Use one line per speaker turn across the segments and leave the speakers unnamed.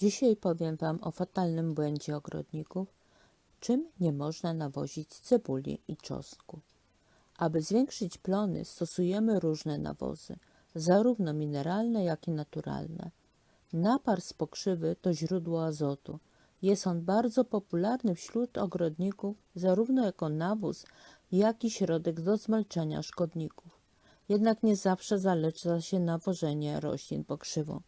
Dzisiaj powiem Wam o fatalnym błędzie ogrodników, czym nie można nawozić cebuli i czosnku. Aby zwiększyć plony, stosujemy różne nawozy, zarówno mineralne, jak i naturalne. Napar z pokrzywy to źródło azotu. Jest on bardzo popularny wśród ogrodników, zarówno jako nawóz, jak i środek do zwalczania szkodników. Jednak nie zawsze zaleca się nawożenie roślin pokrzywą.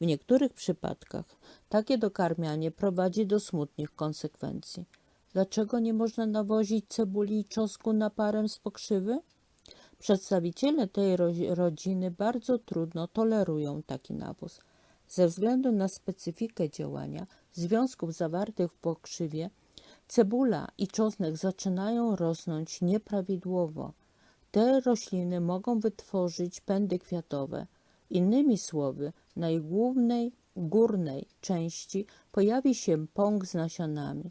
W niektórych przypadkach takie dokarmianie prowadzi do smutnych konsekwencji. Dlaczego nie można nawozić cebuli i czosnku naparem z pokrzywy? Przedstawiciele tej ro- rodziny bardzo trudno tolerują taki nawóz. Ze względu na specyfikę działania związków zawartych w pokrzywie, cebula i czosnek zaczynają rosnąć nieprawidłowo. Te rośliny mogą wytworzyć pędy kwiatowe. Innymi słowy, na ich głównej, górnej części pojawi się pąk z nasionami.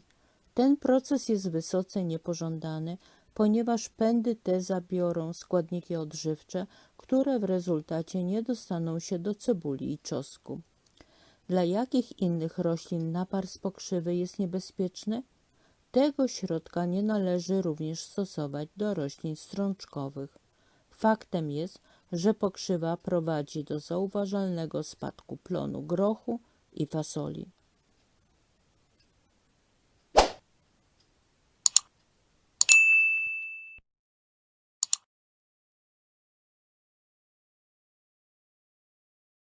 Ten proces jest wysoce niepożądany, ponieważ pędy te zabiorą składniki odżywcze, które w rezultacie nie dostaną się do cebuli i czosnku. Dla jakich innych roślin napar z pokrzywy jest niebezpieczny? Tego środka nie należy również stosować do roślin strączkowych. Faktem jest, że pokrzywa prowadzi do zauważalnego spadku plonu grochu i fasoli.